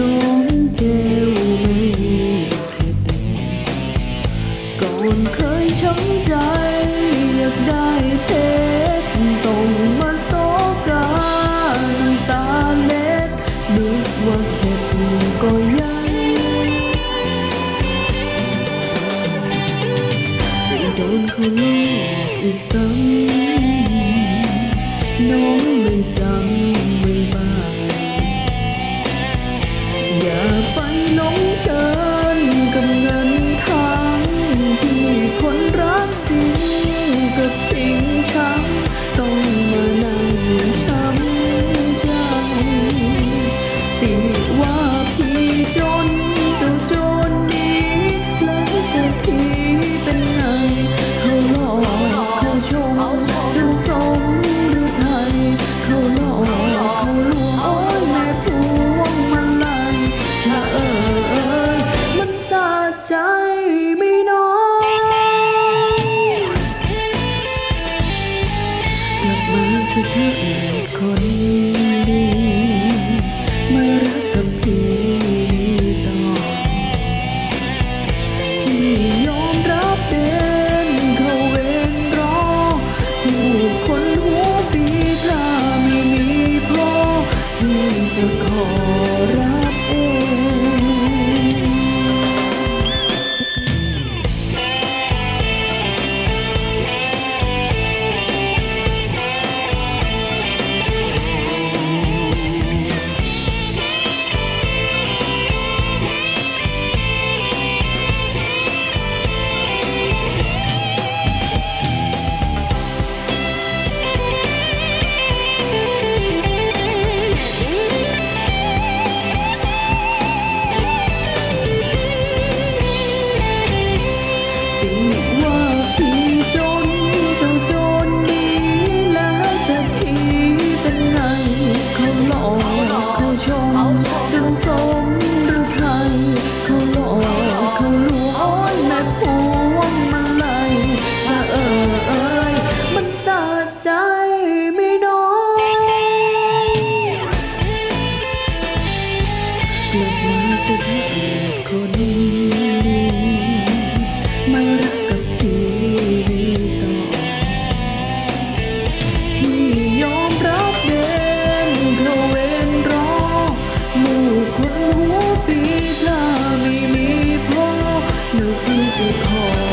น้องแก้วไม่เข็ดก่อนเคยช้ำใจอยากได้เพชรต้องมาโซกาน้ำตาเล็ดนึกว่าเข็ดก็ยังไปโดนเขาหลอกอีกซ้ำน้องเลยจำ คนรัก กลั กลับมาสุดท้าคนดีมารักกับพี่ดีต่อ พี่ยอมรับเดินเพราะเวรรอลูกคนหัวปีถ้าไม่มีพ่อหนูบจะขอ